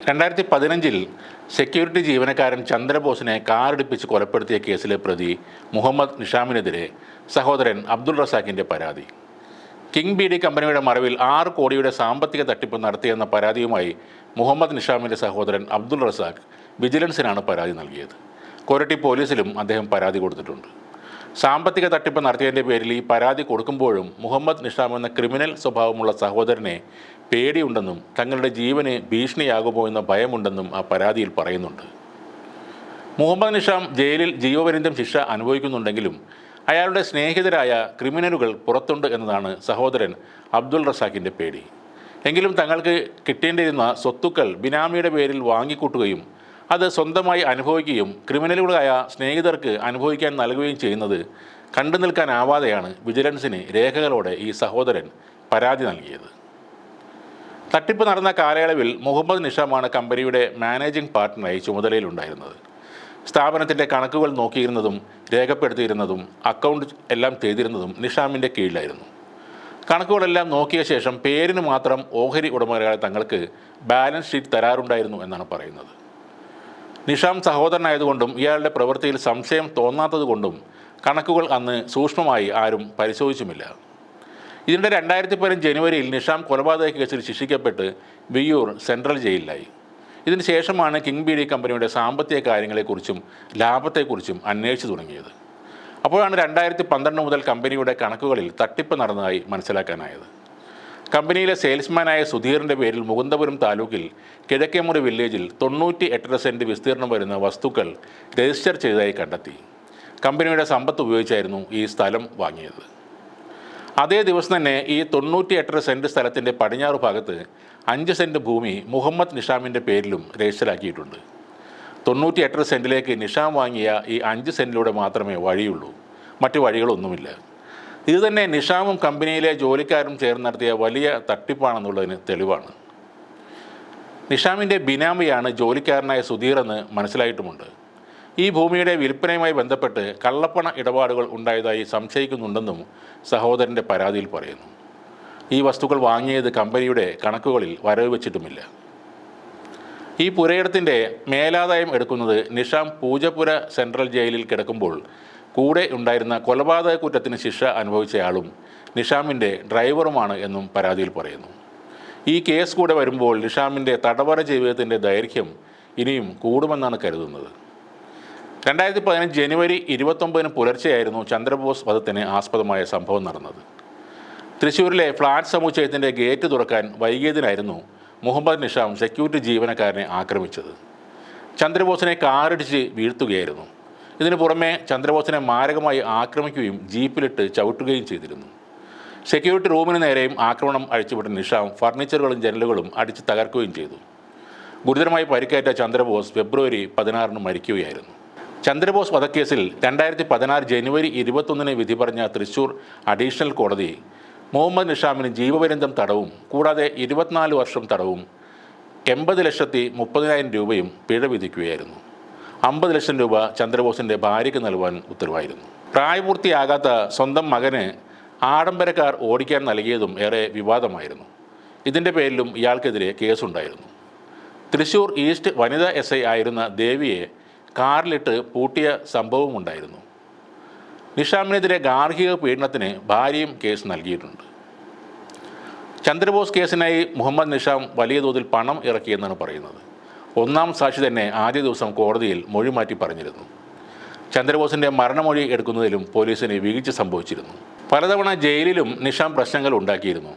രണ്ടായിരത്തി പതിനഞ്ചിൽ സെക്യൂരിറ്റി ജീവനക്കാരൻ ചന്ദ്രബോസിനെ കാറിടിപ്പിച്ച് കൊലപ്പെടുത്തിയ കേസിലെ പ്രതി മുഹമ്മദ് നിഷാമിനെതിരെ സഹോദരൻ അബ്ദുൾ റസാഖിന്റെ പരാതി. കിങ് ബി ഡി കമ്പനിയുടെ മറവിൽ ആറ് കോടിയുടെ സാമ്പത്തിക തട്ടിപ്പ് നടത്തിയെന്ന പരാതിയുമായി മുഹമ്മദ് നിഷാമിന്റെ സഹോദരൻ അബ്ദുൾ റസാഖ് വിജിലൻസിനാണ് പരാതി നൽകിയത്. കൊരട്ടി പോലീസിലും അദ്ദേഹം പരാതി കൊടുത്തിട്ടുണ്ട്. സാമ്പത്തിക തട്ടിപ്പ് നടത്തിയതിന്റെ പേരിൽ ഈ പരാതി കൊടുക്കുമ്പോഴും മുഹമ്മദ് നിഷാം എന്ന ക്രിമിനൽ സ്വഭാവമുള്ള സഹോദരനെ പേടിയുണ്ടെന്നും തങ്ങളുടെ ജീവന് ഭീഷണിയാകുമോ എന്ന ഭയമുണ്ടെന്നും ആ പരാതിയിൽ പറയുന്നുണ്ട്. മുഹമ്മദ് നിഷാം ജയിലിൽ ജീവപര്യന്തം ശിക്ഷ അനുഭവിക്കുന്നുണ്ടെങ്കിലും അയാളുടെ സ്നേഹിതരായ ക്രിമിനലുകൾ പുറത്തുണ്ട് എന്നതാണ് സഹോദരൻ അബ്ദുൾ റസാഖിന്റെ പേടി. എങ്കിലും തങ്ങൾക്ക് കിട്ടേണ്ടിയിരുന്ന സ്വത്തുക്കൾ ബിനാമിയുടെ പേരിൽ വാങ്ങിക്കൂട്ടുകയും അത് സ്വന്തമായി അനുഭവിക്കുകയും ക്രിമിനലുകളായ സ്നേഹിതർക്ക് അനുഭവിക്കാൻ നൽകുകയും ചെയ്യുന്നത് കണ്ടു നിൽക്കാനാവാതെയാണ് വിജിലൻസിന് രേഖകളോടെ ഈ സഹോദരൻ പരാതി നൽകിയത്. തട്ടിപ്പ് നടന്ന കാലയളവിൽ മുഹമ്മദ് നിഷാമാണ് കമ്പനിയുടെ മാനേജിംഗ് പാർട്ട്ണറായി ചുമതലയിലുണ്ടായിരുന്നത്. സ്ഥാപനത്തിന്റെ കണക്കുകൾ നോക്കിയിരുന്നതും രേഖപ്പെടുത്തിയിരുന്നതും അക്കൗണ്ട് എല്ലാം ചെയ്തിരുന്നതും നിഷാമിന്റെ കീഴിലായിരുന്നു. കണക്കുകളെല്ലാം നോക്കിയ ശേഷം പേരിന് മാത്രം ഓഹരി ഉടമകളെ തങ്ങൾക്ക് ബാലൻസ് ഷീറ്റ് തരാറുണ്ടായിരുന്നു എന്നാണ് പറയുന്നത്. നിഷാം സഹോദരനായതുകൊണ്ടും ഇയാളുടെ പ്രവൃത്തിയിൽ സംശയം തോന്നാത്തതുകൊണ്ടും കണക്കുകൾ അന്ന് സൂക്ഷ്മമായി ആരും പരിശോധിച്ചുമില്ല. ഇതിനിടെ രണ്ടായിരത്തി പതിനഞ്ച് ജനുവരിയിൽ നിഷാം കൊലപാതക കേസിൽ ശിക്ഷിക്കപ്പെട്ട് വിയൂർ സെൻട്രൽ ജയിലിലായി. ഇതിന് ശേഷമാണ് കിങ് ബി ഡി കമ്പനിയുടെ സാമ്പത്തിക കാര്യങ്ങളെക്കുറിച്ചും ലാഭത്തെക്കുറിച്ചും അന്വേഷിച്ചു തുടങ്ങിയത്. അപ്പോഴാണ് രണ്ടായിരത്തി പന്ത്രണ്ട് മുതൽ കമ്പനിയുടെ കണക്കുകളിൽ തട്ടിപ്പ് നടന്നതായി മനസ്സിലാക്കാനായത്. കമ്പനിയിലെ സെയിൽസ്മാനായ സുധീറിന്റെ പേരിൽ മുകുന്ദപുരം താലൂക്കിൽ കിഴക്കേമുറി വില്ലേജിൽ തൊണ്ണൂറ്റി എട്ടര സെന്റ് വിസ്തീർണം വരുന്ന വസ്തുക്കൾ രജിസ്റ്റർ ചെയ്തതായി കണ്ടെത്തി. കമ്പനിയുടെ സമ്പത്ത് ഉപയോഗിച്ചായിരുന്നു ഈ സ്ഥലം വാങ്ങിയത്. അതേ ദിവസം തന്നെ ഈ തൊണ്ണൂറ്റി എട്ടര സെന്റ് സ്ഥലത്തിന്റെ പടിഞ്ഞാറ് ഭാഗത്ത് അഞ്ച് സെന്റ് ഭൂമി മുഹമ്മദ് നിഷാമിന്റെ പേരിലും രജിസ്റ്ററാക്കിയിട്ടുണ്ട്. തൊണ്ണൂറ്റി എട്ടര സെന്റിലേക്ക് നിഷാം വാങ്ങിയ ഈ അഞ്ച് സെന്റിലൂടെ മാത്രമേ വഴിയുള്ളൂ. മറ്റു വഴികളൊന്നുമില്ല. ഇത് തന്നെ നിഷാമും കമ്പനിയിലെ ജോലിക്കാരും ചേർന്ന് നടത്തിയ വലിയ തട്ടിപ്പാണെന്നുള്ളതിന് തെളിവാണ്. നിഷാമിന്റെ ബിനാമിയാണ് ജോലിക്കാരനായ സുധീർ എന്ന് മനസ്സിലായിട്ടുമുണ്ട്. ഈ ഭൂമിയുടെ വിൽപ്പനയുമായി ബന്ധപ്പെട്ട് കള്ളപ്പണ ഇടപാടുകൾ ഉണ്ടായതായി സംശയിക്കുന്നുണ്ടെന്നും സഹോദരന്റെ പരാതിയിൽ പറയുന്നു. ഈ വസ്തുക്കൾ വാങ്ങിയത് കമ്പനിയുടെ കണക്കുകളിൽ വരവ് വെച്ചിട്ടുമില്ല. ഈ പുരയിടത്തിന്റെ മേലാദായം എടുക്കുന്നത് നിഷാം പൂജപ്പുര സെൻട്രൽ ജയിലിൽ കിടക്കുമ്പോൾ കൂടെ ഉണ്ടായിരുന്ന കൊലപാതക കുറ്റത്തിന് ശിക്ഷ അനുഭവിച്ചയാളും നിഷാമിന്റെ ഡ്രൈവറുമാണ് എന്നും പരാതിയിൽ പറയുന്നു. ഈ കേസ് കൂടെ വരുമ്പോൾ നിഷാമിന്റെ തടവറ ജീവിതത്തിന്റെ ദൈർഘ്യം ഇനിയും കൂടുമെന്നാണ് കരുതുന്നത്. രണ്ടായിരത്തി പതിനഞ്ച് ജനുവരി ഇരുപത്തൊമ്പതിന് പുലർച്ചെയായിരുന്നു ചന്ദ്രബോസ് വധത്തിന് ആസ്പദമായ സംഭവം നടന്നത്. തൃശ്ശൂരിലെ ഫ്ലാറ്റ് സമുച്ചയത്തിന്റെ ഗേറ്റ് തുറക്കാൻ വൈകിയതിനായിരുന്നു മുഹമ്മദ് നിഷാം സെക്യൂരിറ്റി ജീവനക്കാരനെ ആക്രമിച്ചത്. ചന്ദ്രബോസിനെ കാറിടിച്ച് വീഴ്ത്തുകയായിരുന്നു. ഇതിനു പുറമെ ചന്ദ്രബോസിനെ മാരകമായി ആക്രമിക്കുകയും ജീപ്പിലിട്ട് ചവിട്ടുകയും ചെയ്തിരുന്നു. സെക്യൂരിറ്റി റൂമിന് നേരെയും ആക്രമണം അഴിച്ചുവിട്ട നിഷാം ഫർണിച്ചറുകളും ജനലുകളും അടിച്ച് തകർക്കുകയും ചെയ്തു. ഗുരുതരമായി പരിക്കേറ്റ ചന്ദ്രബോസ് ഫെബ്രുവരി പതിനാറിന് മരിക്കുകയായിരുന്നു. ചന്ദ്രബോസ് വധക്കേസിൽ രണ്ടായിരത്തി പതിനാറ് ജനുവരി ഇരുപത്തൊന്നിന് വിധി പറഞ്ഞ തൃശൂർ അഡീഷണൽ കോടതി മുഹമ്മദ് നിഷാമിന് ജീവപര്യന്തം തടവും കൂടാതെ ഇരുപത്തിനാല് വർഷം തടവും എൺപത് ലക്ഷത്തി മുപ്പതിനായിരം രൂപയും പിഴ വിധിക്കുകയായിരുന്നു. അമ്പത് ലക്ഷം രൂപ ചന്ദ്രബോസിന്റെ ഭാര്യയ്ക്ക് നൽകുവാൻ ഉത്തരവായിരുന്നു. പ്രായപൂർത്തിയാകാത്ത സ്വന്തം മകന് ആഡംബരക്കാർ ഓടിക്കാൻ നൽകിയതും ഏറെ വിവാദമായിരുന്നു. ഇതിന്റെ പേരിലും ഇയാൾക്കെതിരെ കേസുണ്ടായിരുന്നു. തൃശൂർ ഈസ്റ്റ് വനിതാ എസ് ഐ ആയിരുന്ന ദേവിയെ കാറിലിട്ട് പൂട്ടിയ സംഭവമുണ്ടായിരുന്നു നിഷാമിനെതിരെ ഗാർഹിക പീഡനത്തിന് ഭാര്യയും കേസ് നൽകിയിട്ടുണ്ട്. ചന്ദ്രബോസ് കേസിനായി മുഹമ്മദ് നിഷാം വലിയ തോതിൽ പണം ഇറക്കിയെന്നാണ് പറയുന്നത്. ഒന്നാം സാക്ഷി തന്നെ ആദ്യ ദിവസം കോടതിയിൽ മൊഴി മാറ്റി പറഞ്ഞിരുന്നു. ചന്ദ്രബോസിന്റെ മരണമൊഴി എടുക്കുന്നതിലും പോലീസിന് വീഴ്ച സംഭവിച്ചിരുന്നു. പലതവണ ജയിലിലും നിഷാം പ്രശ്നങ്ങൾ ഉണ്ടാക്കിയിരുന്നു.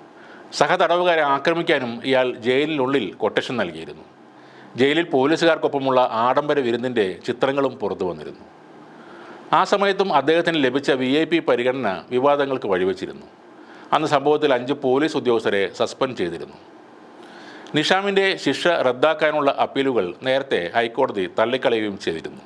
സഹതടവുകാരെ ആക്രമിക്കാനും ഇയാൾ ജയിലിനുള്ളിൽ കൊട്ടേഷൻ നൽകിയിരുന്നു. ജയിലിൽ പോലീസുകാർക്കൊപ്പമുള്ള ആഡംബര വിരുന്നിന്റെ ചിത്രങ്ങളും പുറത്തു വന്നിരുന്നു. ആ സമയത്തും അദ്ദേഹത്തിന് ലഭിച്ച വി ഐ പി പരിഗണന വിവാദങ്ങൾക്ക് വഴിവെച്ചിരുന്നു. അന്ന് സംഭവത്തിൽ അഞ്ച് പോലീസ് ഉദ്യോഗസ്ഥരെ സസ്പെൻഡ് ചെയ്തിരുന്നു. നിഷാമിന്റെ ശിക്ഷ റദ്ദാക്കാനുള്ള അപ്പീലുകൾ നേരത്തെ ഹൈക്കോടതി തള്ളിക്കളയുകയും ചെയ്തിരുന്നു.